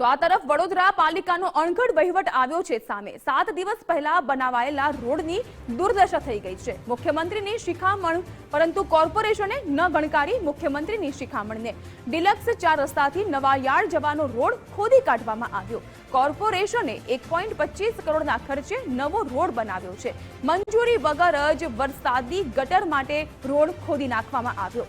તો આ તરફ વડોદરા પાલિકાનો અણઘડ વહીવટ આવ્યો છે સામે. સાત દિવસ પહેલા બનાવાયેલા રોડની દુર્દશા થઈ ગઈ છે. મુખ્યમંત્રીની શિખામણ, પરંતુ કોર્પોરેશને ન ગણકારી મુખ્યમંત્રીની શિખામણને. ડિલક્સ ચાર રસ્તાથી નવા યાર્ડ જવાનો રોડ ખોદી કાઢવામાં આવ્યો. કોર્પોરેશને એક પોઈન્ટ પચીસ કરોડના ખર્ચે નવો રોડ બનાવ્યો છે. મંજૂરી વગર જ વરસાદી ગટર માટે રોડ ખોદી નાખવામાં આવ્યો.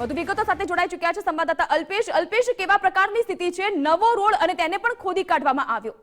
વધુ વિગતો સાથે જોડાઈ ચૂક્યા છે સંવાદદાતા અલ્પેશ. અલ્પેશ, કેવા પ્રકારની સ્થિતિ છે? નવો રોડ અને તેને પણ ખોદી કાઢવામાં આવ્યો.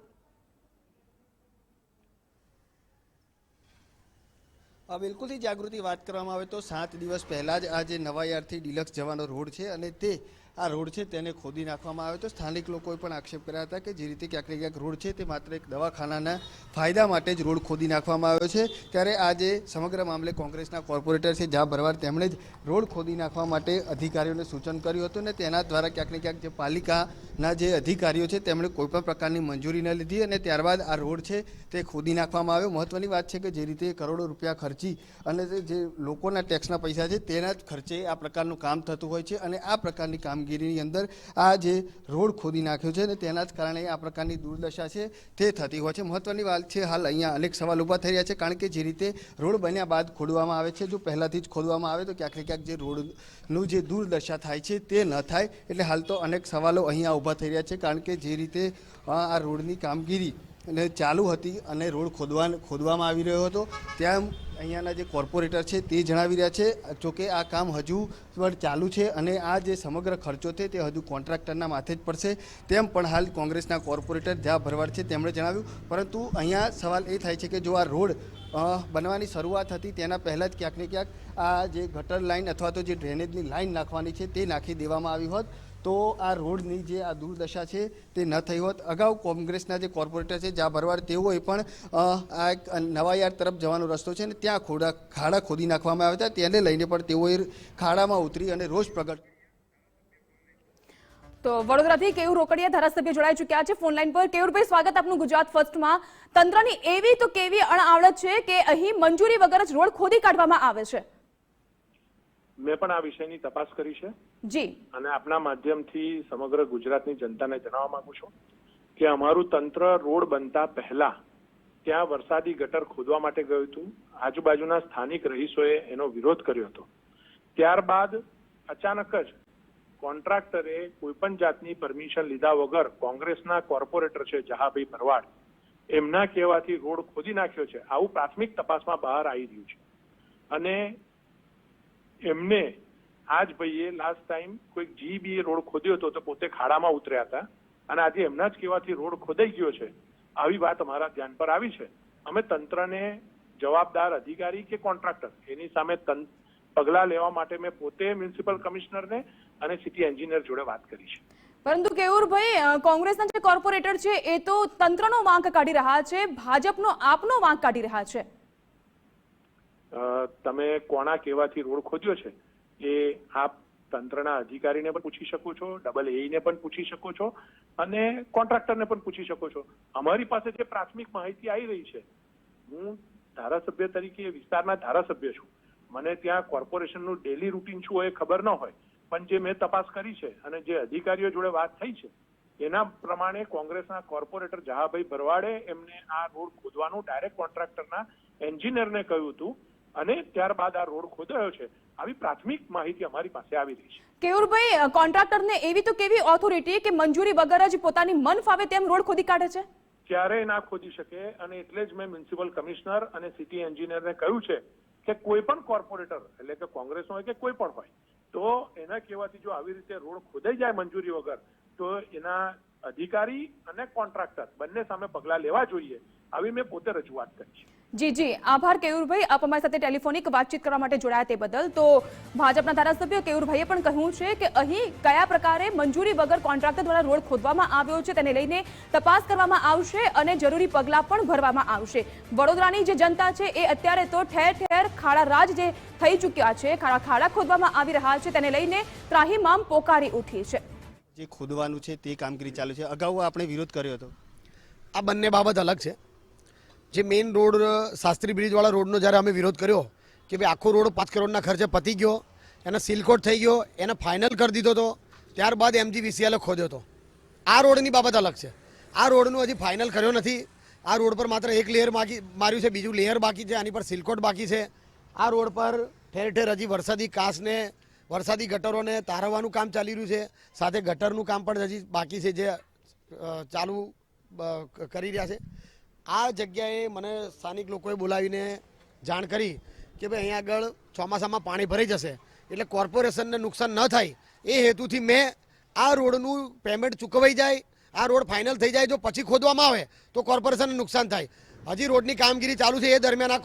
બિલકુલથી જાગૃતિ વાત કરવામાં આવે તો સાત દિવસ પહેલાં જ આ જે નવાયારથી ડિલક્સ જવાનો રોડ છે અને તે આ રોડ છે તેને ખોદી નાખવામાં આવ્યો હતો. સ્થાનિક લોકોએ પણ આક્ષેપ કર્યા હતા કે જે રીતે ક્યાંક ક્યાંક રોડ છે તે માત્ર એક દવાખાનાના ફાયદા માટે જ રોડ ખોદી નાખવામાં આવ્યો છે. ત્યારે આ જે સમગ્ર મામલે કોંગ્રેસના કોર્પોરેટર છે જા ભરવાડ તેમણે જ રોડ ખોદી નાખવા માટે અધિકારીઓને સૂચન કર્યું હતું અને તેના દ્વારા ક્યાંક ક્યાંક જે પાલિકાના જે અધિકારીઓ છે તેમણે કોઈપણ પ્રકારની મંજૂરી ન લીધી અને ત્યારબાદ આ રોડ છે તે ખોદી નાખવામાં આવ્યો. મહત્વની વાત છે કે જે રીતે કરોડો રૂપિયા ખર્ચી અને જે લોકોના ટેક્સના પૈસા છે તેના જ ખર્ચે આ પ્રકારનું કામ થતું હોય છે અને આ પ્રકારની કામગીરીની અંદર આ જે રોડ ખોદી નાખ્યો છે ને તેના જ કારણે આ પ્રકારની દુર્દશા છે તે થતી હોય છે. મહત્વની વાત છે હાલ અહીંયા અનેક સવાલ ઊભા થઈ રહ્યા છે કારણ કે જે રીતે રોડ બન્યા બાદ ખોદવામાં આવે છે. જો પહેલાંથી જ ખોદવામાં આવે તો ક્યાંક ને ક્યાંક જે રોડનું જે દુર્દશા થાય છે તે ન થાય એટલે હાલ તો અનેક સવાલો અહીંયા ઊભા થઈ રહ્યા છે કારણ કે જે રીતે આ રોડની કામગીરી ચાલુ હતી અને રોડ ખોદવા ખોદવામાં આવી રહ્યો હતો. ત્યાં અહીંયાના જે કોર્પોરેટર છે તે જણાવી રહ્યા છે જોકે આ કામ હજુ પણ ચાલુ છે અને આ જે સમગ્ર ખર્ચો છે તે હજુ કોન્ટ્રાક્ટરના માથે જ પડશે. તેમ પણ હાલ કોંગ્રેસના કોર્પોરેટર જ્યાં ભરવાડ છે તેમણે જણાવ્યું. પરંતુ અહીંયા સવાલ એ થાય છે કે જો આ રોડ બનવાની શરૂઆત હતી તેના પહેલાં જ ક્યાંક ને ક્યાંક આ જે ગટર લાઇન અથવા તો જે ડ્રેનેજની લાઇન નાખવાની છે તે નાખી દેવામાં આવી હોત. તો આ રોડની જે આ દુર્દશા છે તે ન થઈ હોત. અગાઉ કોંગ્રેસના જે કોર્પોરેટર છે, જ્યાં ભરવાડ, તેઓએ પણ આ એક નવાયાર તરફ જવાનો રસ્તો છે ને ત્યાં ખોડા, ખાડા ખોદી નાખવામાં આવ્યા હતા. તેને લઈને પણ તેઓએ ખાડામાં ઉતરી અને રોષ પ્રગટ તો વડોદરાથી કેયુર રોકડિયા ધારાસભ્ય જોડાઈ ચૂક્યા છે. ફોન લાઈન પર કેયુરભાઈ સ્વાગત આપનું ગુજરાત ફર્સ્ટમાં. તંત્રની એવી તો કેવી અણઆવડત છે કે અહીં મંજૂરી વગર જ રોડ ખોદી કાઢવામાં આવે છે. મેં પણ આ વિષયની તપાસ કરી છે. જી. અને આપના માધ્યમથી સમગ્ર ગુજરાતની જનતાને જણાવવા માંગુ છું કે અમારું તંત્ર રોડ બનતા પહેલા ત્યાં વરસાદી ગટર ખોદવા માટે ગયું હતું. આજુબાજુના સ્થાનિક રહીશોએ એનો વિરોધ કર્યો હતો. ત્યારબાદ અચાનક જ કોન્ટ્રાક્ટરે કોઈ પણ જાતની પરમિશન લીધા વગર કોંગ્રેસના કોર્પોરેટર છે જહાભાઈ ભરવાડ એમના કહેવાથી રોડ ખોદી નાખ્યો છે. આવું પ્રાથમિક તપાસમાં બહાર આવી રહ્યું છે. અને એમને આજ ભાઈએ લાસ્ટ ટાઈમ કોઈક જીબીએ રોડ ખોદ્યો હતો તો પોતે ખાડામાં ઉતર્યા હતા. અને આજે એમના જ કહેવાથી રોડ ખોદાઈ ગયો છે. આવી વાત અમારા ધ્યાન પર આવી છે. અમે તંત્રને જવાબદાર અધિકારી કે કોન્ટ્રાક્ટર એની સામે પગલાં લેવા માટે મેં પોતે મ્યુનિસિપલ કમિશનરને અને સિટી એન્જિનિયર જોડે વાત કરી છે. પરંતુ કેયુરભાઈ ભાઈ કોંગ્રેસના જે કોર્પોરેટર છે, એ તો તંત્રનો વાંક કાઢી રહ્યા છે, ભાજપનો આપનો વાંક કાઢી રહ્યા છે. તમે કોના કહેવાથી રોડ ખોદ્યો છે એ આપ તંત્રના અધિકારીને પણ પૂછી શકો છો ડબલ એઈને પણ પૂછી શકો છો અને કોન્ટ્રાક્ટરને પણ પૂછી શકો છો. અમારી પાસે જે પ્રાથમિક માહિતી આવી રહી છે, હું ધારાસભ્ય તરીકે વિસ્તારના ધારાસભ્ય છું. મને ત્યાં કોર્પોરેશનનું ડેલી રૂટીન શું હોય ખબર ન હોય, પણ જે મેં તપાસ કરી છે અને જે અધિકારીઓ જોડે વાત થઈ છે, એના પ્રમાણે કોંગ્રેસના કોર્પોરેટર જહાભાઈ ભરવાડે એમને આ રોડ ખોદવાનું ડાયરેક્ટ કોન્ટ્રાક્ટરના એન્જિનિયરને કહ્યું હતું. અને ત્યારબાદ આ રોડ ખોદાયો છે. આવી પ્રાથમિક માહિતી અમારી પાસે આવી રહી છે. કેયુરભાઈ કોન્ટ્રાક્ટરને એવી તો કેવી ઓથોરિટી કે મંજૂરી વગર જ પોતાની મન ફાવે તેમ રોડ ખોદી કાઢે છે? ક્યારેય ના ખોદી શકે અને એટલે જ મેં મ્યુનિસિપલ કમિશનર અને સિટી એન્જિનિયરને કહ્યું છે કે કોઈ પણ કોર્પોરેટર એટલે કે કોંગ્રેસ હોય કે કોઈ પણ હોય તો એના કહેવાથી જો આવી રીતે રોડ ખોદાઈ જાય મંજૂરી વગર તો એના અધિકારી અને કોન્ટ્રાક્ટર બંને સામે પગલાં લેવા જોઈએ. આવી મેં પોતે રજૂઆત કરી છે. જી જી. આભાર કેયુરભાઈ. આપ અમારી સાથે ટેલિફોનિક વાતચીત કરવા માટે જોડાયા તે બદલ. તો ભાજપના ધારાસભ્ય કેયુરભાઈએ પણ કહ્યું છે કે અહીં કયા પ્રકારે મંજૂરી વગર કોન્ટ્રાક્ટર દ્વારા રોડ ખોદવામાં આવ્યો છે તેને લઈને તપાસ કરવામાં આવશે અને જરૂરી પગલાં પણ ભરવામાં આવશે. વડોદરાની જે જનતા છે એ અત્યારે તો ઠેર ઠેર ખાડા રાજ જે થઈ ચૂક્યા છે ખાડા ખાડા ખોદવામાં આવી રહ્યા છે તેને લઈને ત્રાહીમામ પોકારી ઉઠી છે. જે ખોદવાનું છે તે કામગીરી ચાલુ છે. અગાઉ આપણે વિરોધ કર્યો હતો. આ બંને બાબત અલગ છે. જે મેઇન રોડ શાસ્ત્રી બ્રિજવાળા રોડનો જ્યારે અમે વિરોધ કર્યો કે ભાઈ આખો રોડ પાંચ કરોડના ખર્ચે પતી ગયો, એને સિલકોટ થઈ ગયો, એને ફાઇનલ કરી દીધો હતો ત્યારબાદ એમજી વીસીએલે ખોદ્યો હતો આ રોડની બાબત અલગ છે. આ રોડનું હજી ફાઇનલ કર્યો નથી. આ રોડ પર માત્ર એક લેયર બાકી માર્યું છે, બીજું લેયર બાકી છે, આની પર સિલકોટ બાકી છે. આ રોડ પર ઠેર ઠેર હજી વરસાદી કાસને, વરસાદી ગટરોને તારવવાનું કામ ચાલી રહ્યું છે. સાથે ગટરનું કામ પણ હજી બાકી છે, જે ચાલુ કરી રહ્યા છે. આ જગ્યાએ મને સ્થાનિક લોકોએ બોલાવીને જાણ કરી કે ભાઈ અહીંયા આગળ ચોમાસામાં પાણી ભરાઈ જશે. એટલે કોર્પોરેશનને નુકસાન ન થાય. એ હેતુથી મેં આ રોડનું પેમેન્ટ ચૂકવાઈ જાય, આ રોડ ફાઇનલ થઈ જાય જો પછી ખોદવામાં આવે તો કોર્પોરેશનને નુકસાન થાય. હજી રોડની કામગીરી ચાલુ છે એ દરમિયાન આ